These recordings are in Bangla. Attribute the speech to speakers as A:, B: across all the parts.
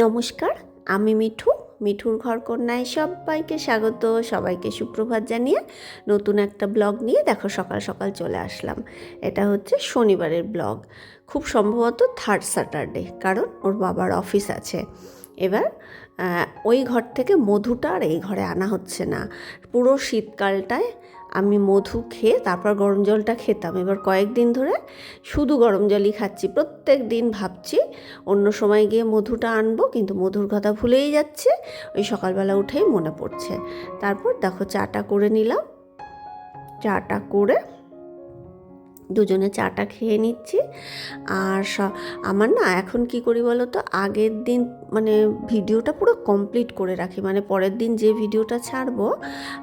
A: নমস্কার, আমি মিঠু, মিঠুর ঘর কন্যায় সবাইকে স্বাগত, সবাইকে সুপ্রভাত জানিয়ে নতুন একটা ব্লগ নিয়ে দেখো সকাল সকাল চলে আসলাম। এটা হচ্ছে শনিবারের ব্লগ, খুব সম্ভবত থার্ড স্যাটারডে কারণ ওর বাবার অফিস আছে। এবার ওই ঘর থেকে মধুটা আর এই ঘরে আনা হচ্ছে না। পুরো শীতকালটায় আমি মধু খেয়ে তারপর গরম জলটা খেতাম। এবার কয়েকদিন ধরে শুধু গরম জলই খাচ্ছি। প্রত্যেক দিন ভাবছি অন্য সময় গিয়ে মধুটা আনব, কিন্তু মধুর কথা ভুলেই যাচ্ছে। ওই সকালবেলা উঠেই মনে পড়ছে। তারপর দেখো চাটা করে নিলাম। চাটা করে দুজনে চাটা খেয়ে নিচ্ছি। আর আমার না এখন কি করি বলো তো আগের দিন মানে ভিডিওটা পুরো কমপ্লিট করে রাখি। মানে পরের দিন যে ভিডিওটা ছাড়বো,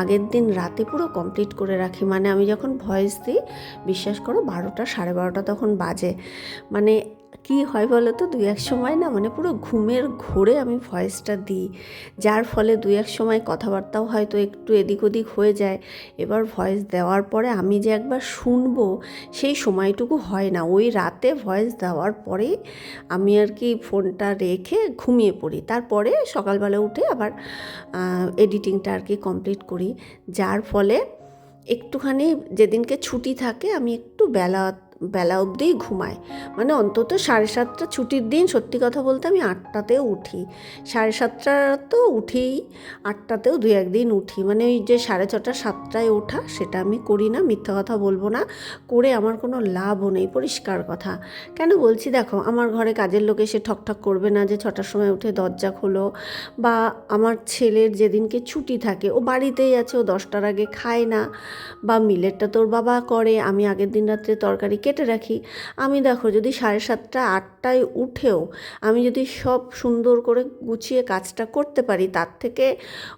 A: আগের দিন রাতে পুরো কমপ্লিট করে রাখি। মানে আমি যখন ভয়েস দিই, বিশ্বাস করো বারোটা সাড়ে বারোটা তখন বাজে। মানে কি হয় বলো তো? দুই এক সময় না মানে পুরো ঘুমের ঘোরে আমি ভয়েসটা দিই। যার ফলে দুই এক সময় কথাবার্তাও হয়তো একটু এদিক ওদিক হয়ে যায়। এবার ভয়েস দেওয়ার পরে আমি যে একবার শুনব, সেই সময়টুকু হয় না। ওই রাতে ভয়েস দেওয়ার পরেই আমি আর কি ফোনটা রেখে ঘুমিয়ে পড়ি। তারপরে সকালবেলা উঠে আবার এডিটিংটা আর কি কমপ্লিট করি। যার ফলে একটুখানি যেদিনকে ছুটি থাকে আমি একটু বেলা বেলা অবধিই ঘুমায়। মানে অন্তত সাড়ে সাতটা ছুটির দিন সত্যি কথা বলতে আমি আটটাতেও উঠি। সাড়ে সাতটা তো উঠেই, আটটাতেও দু একদিন উঠি। মানে ওই যে সাড়ে ছটা সাতটায় ওঠা সেটা আমি করি না, মিথ্যা কথা বলব না। করে আমার কোনো লাভও নেই, পরিষ্কার কথা। কেন বলছি দেখো, আমার ঘরে কাজের লোক এসে ঠকঠক করবে না যে ছটার সময় উঠে দরজা খোলো। বা আমার ছেলের যেদিনকে ছুটি থাকে, ও বাড়িতেই আছে, ও দশটার আগে খায় না। বা মিলেরটা তোর বাবা করে, আমি আগের দিন রাত্রে তরকারি কেটে রাখি। আমি দেখো যদি সাড়ে সাতটা, আটটায় উঠেও আমি যদি সব সুন্দর করে গুছিয়ে কাজটা করতে পারি, তার থেকে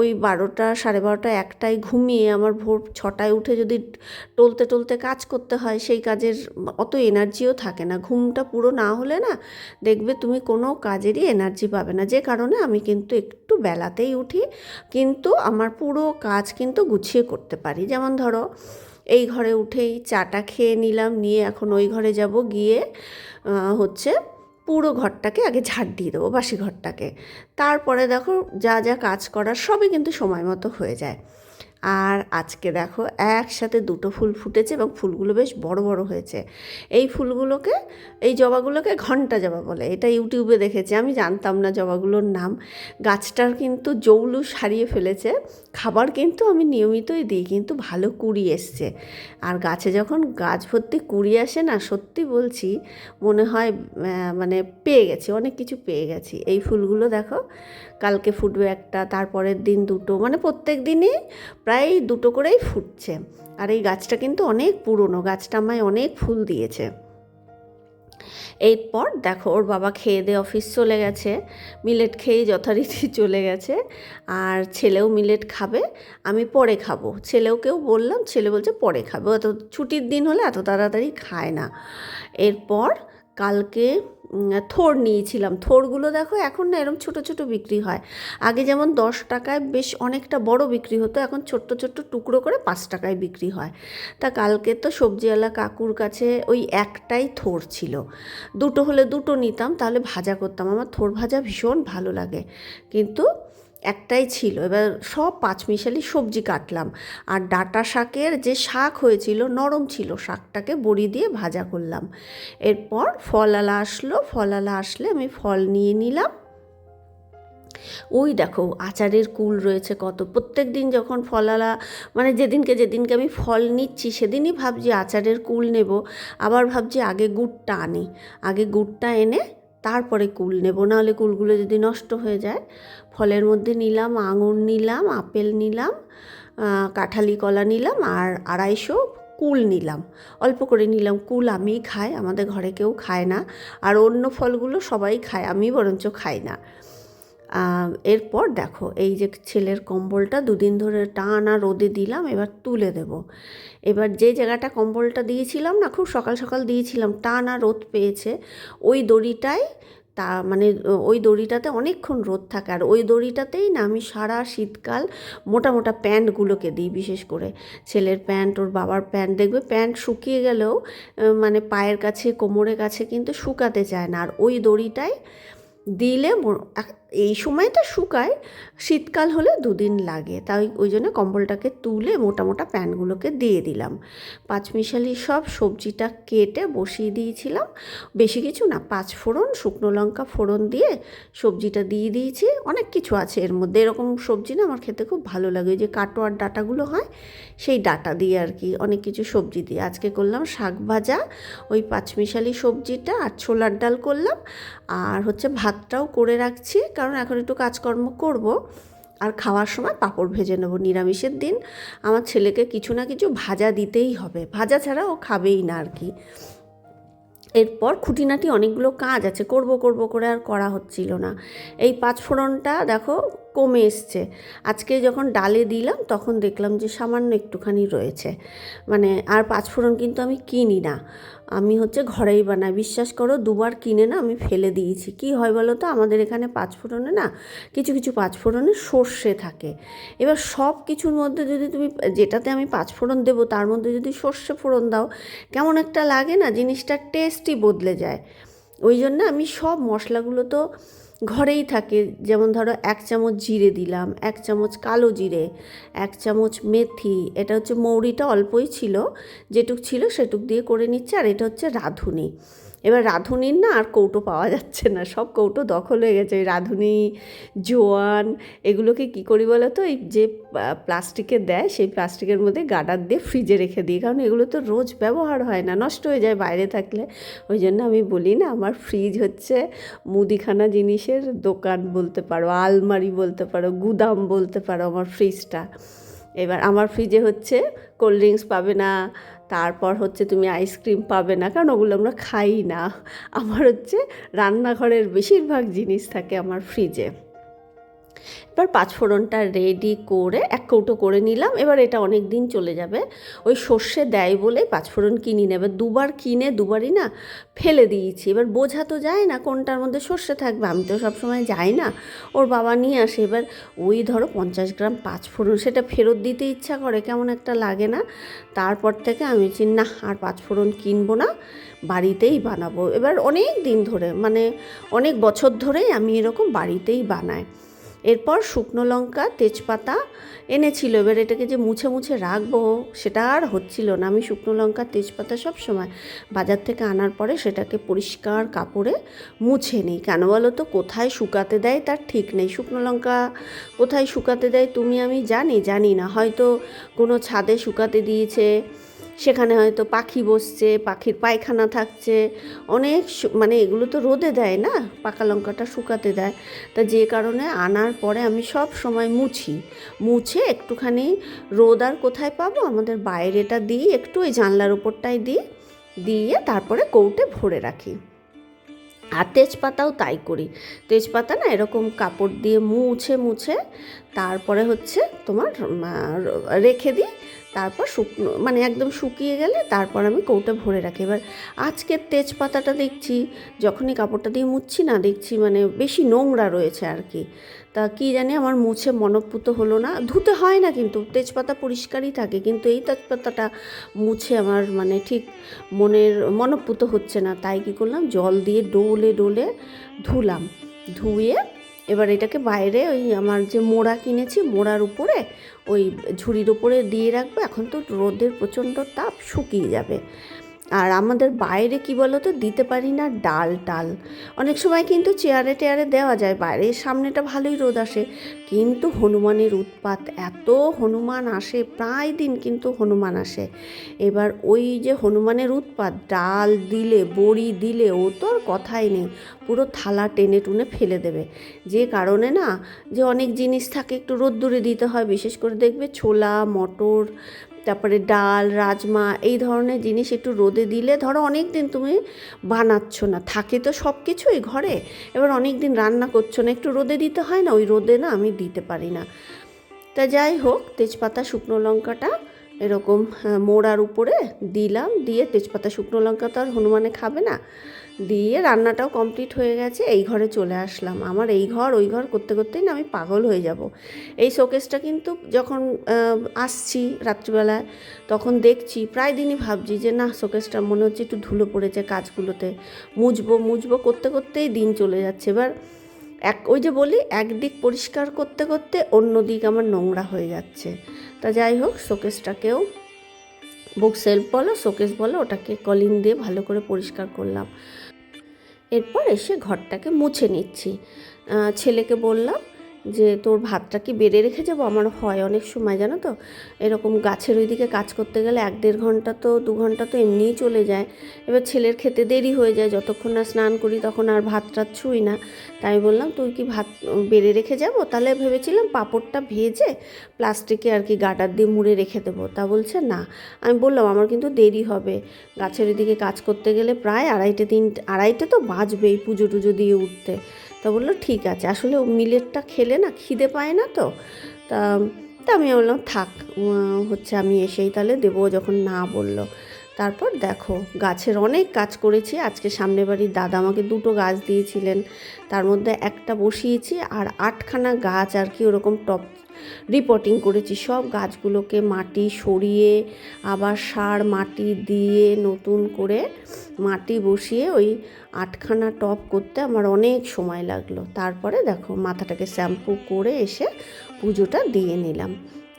A: ওই বারোটা, সাড়ে বারোটা, একটায় ঘুমিয়ে আমার ভোর ছটায় উঠে যদি টলতে টলতে কাজ করতে হয়, সেই কাজের অত এনার্জিও থাকে না। ঘুমটা পুরো না হলে না দেখবে তুমি কোনো কাজেরই এনার্জি পাবে না। যে কারণে আমি কিন্তু একটু বেলাতেই উঠি, কিন্তু আমার পুরো কাজ কিন্তু গুছিয়ে করতে পারি। যেমন ধরো এই ঘরে উঠেই চাটা খেয়ে নিলাম, নিয়ে এখন ওই ঘরে যাব। গিয়ে হচ্ছে পুরো ঘরটাকে আগে ঝাড় দিয়ে দেবো, বাসি ঘরটাকে। তারপরে দেখো যা যা কাজ করার সবই কিন্তু সময় মতো হয়ে যায়। আর আজকে দেখো একসাথে দুটো ফুল ফুটেছে এবং ফুলগুলো বেশ বড় বড় হয়েছে। এই ফুলগুলোকে, এই জবাগুলোকে ঘণ্টা জবা বলে। এটা ইউটিউবে দেখেছি, আমি জানতাম না জবাগুলোর নাম। গাছটার কিন্তু জৌলুস হারিয়ে ফেলেছে। খাবার কিন্তু আমি নিয়মিতই দিই, কিন্তু ভালো কুড়ি এসছে। আর গাছে যখন গাছ ভর্তি কুড়ি আসে না, সত্যি বলছি, মনে হয় মানে পেয়ে গেছি, অনেক কিছু পেয়ে গেছি। এই ফুলগুলো দেখো, কালকে ফুটবে একটা, তারপরের দিন দুটো মানে প্রত্যেক দিনই প্রায় দুটো করেই ফুটছে। আর এই গাছটা কিন্তু অনেক পুরনো, গাছটা আমায় অনেক ফুল দিয়েছে। এরপর দেখো, ওর বাবা খেয়ে দিয়ে অফিস চলে গেছে। মিলেট খেয়েই যথারীতি চলে গেছে। আর ছেলেও মিলেট খাবে, আমি পরে খাব। ছেলেওকেও বললাম, ছেলে বলছে পরে খাবে। অত ছুটির দিন হলে এত তাড়াতাড়ি খায় না। এরপর কালকে থোর নিয়েছিলাম। থোরগুলো দেখো এখন না এরকম ছোট ছোট বিক্রি হয়। আগে যেমন দশ টাকায় বেশ অনেকটা বড় বিক্রি হতো, এখন ছোট্ট ছোট্ট টুকরো করে পাঁচ টাকায় বিক্রি হয়। তা কালকে তো সবজিওয়ালা কাকুর কাছে ওই একটাই থোর ছিল। দুটো হলে দুটো নিতাম, তাহলে ভাজা করতাম। আমার থোর ভাজা ভীষণ ভালো লাগে। কিন্তু একটাই ছিল। এবার সব পাঁচমিশালি সবজি কাটলাম। আর ডাটা শাকের যে শাক হয়েছিল, নরম ছিল, শাকটাকে বড়ি দিয়ে ভাজা করলাম। এরপর ফলালা আসলো। ফলালা আসলে আমি ফল নিয়ে নিলাম। ওই দেখো, আচারের কুল রয়েছে কত। প্রত্যেক দিন যখন ফলালা মানে যেদিনকে যেদিনকে আমি ফল নিচ্ছি, সেদিনই ভাবছি আচারের কুল নেব। আবার ভাবছি আগে গুড়টা আনি। আগে গুড়টা এনে তারপরে কুল নেব। নাহলে কুলগুলো যদি নষ্ট হয়ে যায়, ফলের মধ্যে নিলাম, আঙুর নিলাম, আপেল নিলাম কাঁঠালি, কলা নিলাম আর আড়াইশো কুল নিলাম। অল্প করে নিলাম কুল আমিই খাই, আমাদের ঘরে কেউ খায় না। আর অন্য ফলগুলো সবাই খায় আমি বরঞ্চ খাই না। এরপর দেখো, এই যে ছেলের কম্বলটা দুদিন ধরে টানা রোদে দিলাম, এবার তুলে দেব। এবার যে জায়গাটা কম্বলটা দিয়েছিলাম না, খুব সকাল সকাল দিয়েছিলাম, টানা রোদ পেয়েছে। ওই দড়িটায় তা মানে ওই দড়িটাতে অনেকক্ষণ রোদ থাকে, আর ওই দড়িটাতেই না আমি সারা শীতকাল মোটা মোটা প্যান্টগুলোকে দিই, বিশেষ করে ছেলের প্যান্ট, ওর বাবার প্যান্ট। দেখবে প্যান্ট শুকিয়ে গেলেও মানে পায়ের কাছে, কোমরের কাছে কিন্তু শুকাতে চায় না, আর ওই দড়িটাই দিলে এই সময়টা শুকায়, শীতকাল হলে দুদিন লাগে। তাই ওই জন্য কম্বলটাকে তুলে মোটা মোটা প্যানগুলোকে দিয়ে দিলাম। পাঁচমিশালি সব সবজিটা কেটে বসিয়ে দিয়েছিলাম। বেশি কিছু না, পাঁচ ফোড়ন, শুকনো লঙ্কা ফোড়ন দিয়ে সবজিটা দিয়ে দিয়েছি। অনেক কিছু আছে এর মধ্যে। এরকম সবজি না আমার খেতে খুব ভালো লাগে। ওই যে কাটোয়ার ডাটাগুলো হয়, সেই ডাটা দিয়ে আর কি অনেক কিছু সবজি দিয়ে। আজকে করলাম শাক ভাজা, ওই পাঁচমিশালি সবজিটা আর ছোলার ডাল করলাম। আর হচ্ছে ভাতটাও করে রাখছি। কারণ এখন একটু কাজকর্ম করব আর খাওয়ার সময় পাঁপড় ভেজে নেব। নিরামিষের দিন আমার ছেলেকে কিছু না কিছু ভাজা দিতেই হবে। ভাজা ছাড়া ও খাবেই না আর কি। এরপর খুঁটিনাটি অনেকগুলো কাজ আছে। করব করব করে আর করা হচ্ছিল না। এই পাঁচফোড়নটা দেখো কমে এসছে। আজকে যখন ডালে দিলাম, তখন দেখলাম যে সামান্য একটুখানি রয়েছে। মানে আর পাঁচ ফোড়ন কিন্তু আমি কিনি না। আমি হচ্ছে ঘরেই বানাই। বিশ্বাস করো, দুবার কিনে না আমি ফেলে দিয়েছি। কি হয় বলো তো? আমাদের এখানে পাঁচ ফোড়নে না কিছু কিছু পাঁচ ফোড়নে সর্ষে থাকে। এবার সব কিছুর মধ্যে যদি তুমি, যেটাতে আমি পাঁচ ফোড়ন দেবো, তার মধ্যে যদি সর্ষে ফোড়ন দাও, কেমন একটা লাগে না? জিনিসটার টেস্টই বদলে যায়। ওই জন্য আমি সব মশলাগুলো তো ঘরেই থাকে। যেমন ধরো এক চামচ জিরে দিলাম, এক চামচ কালো জিরে, এক চামচ মেথি, এটা হচ্ছে মৌরিটা অল্পই ছিল, যেটুক ছিল সেটুক দিয়ে করে নিচ্ছে, আর এটা হচ্ছে রাঁধুনি। এবার রাঁধুনির না আর কৌটো পাওয়া যাচ্ছে না, সব কৌটো দখল হয়ে গেছে। ওই রাঁধুনি, জোয়ান, এগুলোকে কী করি বলো তো? এই যে প্লাস্টিকে দেয়, সেই প্লাস্টিকের মধ্যে গাডার দিয়ে ফ্রিজে রেখে দিই, কারণ এগুলো তো রোজ ব্যবহার হয় না, নষ্ট হয়ে যায় বাইরে থাকলে। ওই জন্য আমি বলি না, আমার ফ্রিজ হচ্ছে মুদিখানা জিনিসের দোকান বলতে পারো, আলমারি বলতে পারো, গুদাম বলতে পারো আমার ফ্রিজটা। এবার আমার ফ্রিজে হচ্ছে কোল্ড ড্রিঙ্কস পাবে না, তারপর হচ্ছে তুমি আইসক্রিম পাবে না, কারণ ওগুলো আমরা খাই না। আমার হচ্ছে রান্নাঘরের বেশিরভাগ জিনিস থাকে আমার ফ্রিজে এবার পাঁচফোড়নটা রেডি করে, এক কৌটো করে নিলাম। এবার এটা অনেক দিন চলে যাবে। ওই সর্ষে দেয় বলে পাঁচফোড়ন কিনি নেবে দুবার কিনে, দুবারই না ফেলে দিয়েছি। এবার বোঝা তো যায় না কোনটার মধ্যে সর্ষে থাকবে। আমি তো সবসময় যাই না। ওর বাবা নিয়ে আসে। এবার ওই ধরো পঞ্চাশ গ্রাম পাঁচফোড়ন সেটা ফেরত দিতে ইচ্ছা করে, কেমন একটা লাগে না। তারপর থেকে আমি চিন না, আর পাঁচফোড়ন কিনবো না। বাড়িতেই বানাবো। এবার অনেক দিন ধরে মানে অনেক বছর ধরেই আমি এরকম বাড়িতেই বানাই। এরপর শুকনো লঙ্কা, তেজপাতা এনেছিল। এবার এটাকে যে মুছে মুছে রাখব, সেটা আর হচ্ছিল না। আমি শুকনো লঙ্কা, তেজপাতা সব সময় বাজার থেকে আনার পরে সেটাকে পরিষ্কার কাপড়ে মুছে নিই। কেন বলো তো? কোথায় শুকাতে দেয় তার ঠিক নেই। শুকনো লঙ্কা কোথায় শুকাতে দেয় তুমি আমি জানি জানি না। হয়তো কোনো ছাদে শুকাতে দিয়েছে সেখানে হয়তো পাখি বসছে, পাখির পায়খানা থাকছে। অনেক মানে এগুলো তো রোদে দেয় না? পাকা লঙ্কাটা শুকাতে দেয়। তা যে কারণে আনার পরে আমি সব সময় মুছি। মুছে একটুখানি রোদ আর কোথায় পাবো? আমাদের বাইরেটা দিই, একটু ওই জানলার ওপরটায় দিই, দিয়ে তারপরে কৌটে ভরে রাখি। আর তেজপাতাও তাই করি। তেজপাতা না এরকম কাপড় দিয়ে মুছে মুছে, তারপরে হচ্ছে তোমার রেখে দিই তারপর শুকনো মানে একদম শুকিয়ে গেলে তারপর আমি কৌটা ভরে রাখি। এবার আজকের তেজপাতাটা দেখছি, যখনই কাপড়টা দিয়ে মুছছি না, দেখছি মানে বেশি নোংরা রয়েছে আর কি তা কি জানি আমার মুছে মনপুত হলো না। ধুতে হয় না কিন্তু, তেজপাতা পরিষ্কারই থাকে, কিন্তু এই তেজপাতাটা মুছে আমার মানে ঠিক মনের, মনপুত হচ্ছে না। তাই কি করলাম, জল দিয়ে ডোলে ডোলে ধুলাম। ধুয়ে এবার এটাকে বাইরে ওই আমার যে মোড়া কিনেছি, মোড়ার উপরে ওই ঝুড়ির উপরে দিয়ে রাখব। এখন তো রোদের প্রচণ্ড তাপ, শুকিয়ে যাবে। আর আমাদের বাইরে কি বলো তো দিতে পারি না ডাল টাল। অনেক সময় কিন্তু চেয়ারে টেয়ারে দেওয়া যায়, বাইরের সামনেটা ভালোই রোদ আসে। কিন্তু হনুমানের উৎপাত, এত হনুমান আসে, প্রায় দিন কিন্তু হনুমান আসে। এবার ওই যে হনুমানের উৎপাত, ডাল দিলে, বড়ি দিলে, ও তো আর কথাই নেই, পুরো থালা টেনে টুনে ফেলে দেবে। যে কারণে না, যে অনেক জিনিস থাকে, একটু রোদ্দুরে দিতে হয়, বিশেষ করে দেখবে ছোলা, মটর তারপরে ডাল, রাজমা এই ধরনের জিনিস একটু রোদে দিলে ধরো অনেক দিন তুমি বানাচ্ছ না, থাকে তো সব কিছুই ঘরে। এবার অনেক দিন রান্না করছ না, একটু রোদে দিতে হয় না, ওই রোদে না আমি দিতে পারি না। তা যাই হোক, তেজপাতা, শুকনো লঙ্কাটা এরকম মোড়ার উপরে দিলাম, দিয়ে তেজপাতা, শুকনো লঙ্কা তো আর হনুমানে খাবে না। দিয়ে রান্নাটাও কমপ্লিট হয়ে গেছে, এই ঘরে চলে আসলাম। আমার এই ঘর, ওই ঘর করতে করতেই না আমি পাগল হয়ে যাব। এই শোকেসটা কিন্তু যখন আসছি রাত্রিবেলায়, তখন দেখছি, প্রায় দিনই ভাবছি যে না, শোকেসটা মনে হচ্ছে একটু ধুলো পড়েছে কাজগুলোতে। মুছবো মুছবো করতে করতেই দিন চলে যাচ্ছে। এবার এক, ওই যে বলি, একদিক পরিষ্কার করতে করতে অন্য দিক আমার নোংরা হয়ে যাচ্ছে। তা যাই হোক, শোকেসটাকেও বুক সেলফ বলো, শোকেস বলো, ওটাকে কলিং দিয়ে ভালো করে পরিষ্কার করলাম। এরপর এসে ঘরটাকে মুছে নিচ্ছি। ছেলেকে বললাম যে তোর ভাতটা কি বেড়ে রেখে যাব? আমার হয় অনেক সময়, জানো তো? এরকম গাছের ওইদিকে কাজ করতে গেলে এক দেড় ঘণ্টা তো, দু ঘণ্টা তো এমনিই চলে যায়। এবার ছেলের খেতে দেরি হয়ে যায়, যতক্ষণ না স্নান করি তখন আর ভাত টাত ছুঁই না। তাই বললাম, তুই কি ভাত বেড়ে রেখে যাব? তাহলে ভেবেছিলাম পাঁপড়টা ভেজে প্লাস্টিকে আর কি গাটার দিয়ে মুড়ে রেখে দেবো। তা বলছে, না। আমি বললাম, আমার কিন্তু দেরি হবে। গাছের ওইদিকে কাজ করতে গেলে প্রায় আড়াইটে তিন আড়াইটে তো বাজবেই পুজো টুজো দিয়ে উঠতে। তা বলল, ঠিক আছে। আসলে ও মিলেটটা খেলে না, খিদে পায় না তো। তা তা আমি বললাম, থাক হচ্ছে আমি এসেই তাহলে দেবো। যখন না বলল তারপর দেখো, গাছের অনেক কাজ করেছি। আজকে সামনে বাড়ির দাদা আমাকে দুটো গাছ দিয়েছিলেন। তার মধ্যে একটা বসিয়েছি আর আটখানা গাছ আর কি ওরকম টপ রিপোর্টিং করেছি। সব গাছগুলোকে মাটি সরিয়ে, আবার সার মাটি দিয়ে নতুন করে মাটি বসিয়ে ওই আটখানা টপ করতে আমার অনেক সময় লাগল। তারপরে দেখো, মাথাটাকে শ্যাম্পু করে এসে পুজোটা দিয়ে নিলাম।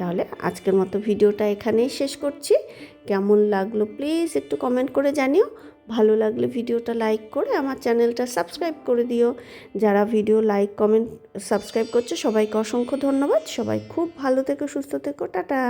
A: তাহলে আজকের মতো ভিডিওটা এখানেই শেষ করছি। কেমন লাগল প্লিজ একটু কমেন্ট করে জানিও। ভালো লাগলে ভিডিওটা লাইক করে আমার চ্যানেলটা সাবস্ক্রাইব করে দিও। যারা ভিডিও লাইক কমেন্ট সাবস্ক্রাইব করছে সবাইকে অসংখ্য ধন্যবাদ। সবাই খুব ভালো থেকো, সুস্থ থেকো, টাটা।